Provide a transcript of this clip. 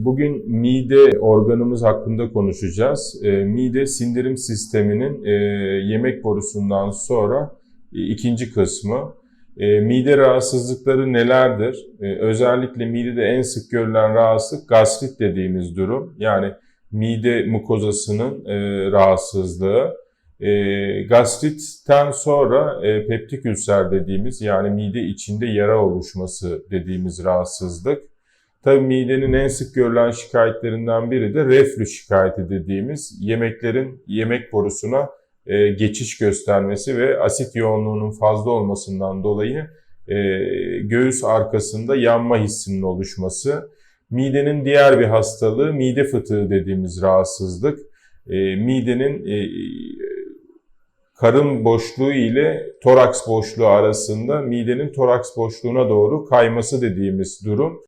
Bugün mide organımız hakkında konuşacağız. E, mide sindirim sisteminin e, yemek borusundan sonra e, ikinci kısmı. E, mide rahatsızlıkları nelerdir? Özellikle midede en sık görülen rahatsızlık gastrit dediğimiz durum. Yani mide mukozasının rahatsızlığı. Gastritten sonra peptik ülser dediğimiz yani mide içinde yara oluşması dediğimiz rahatsızlık. Tabii midenin en sık görülen şikayetlerinden biri de reflü şikayeti dediğimiz yemeklerin yemek borusuna e, geçiş göstermesi ve asit yoğunluğunun fazla olmasından dolayı e, göğüs arkasında yanma hissinin oluşması. Midenin diğer bir hastalığı mide fıtığı dediğimiz rahatsızlık. E, midenin e, karın boşluğu ile toraks boşluğu arasında midenin toraks boşluğuna doğru kayması dediğimiz durum.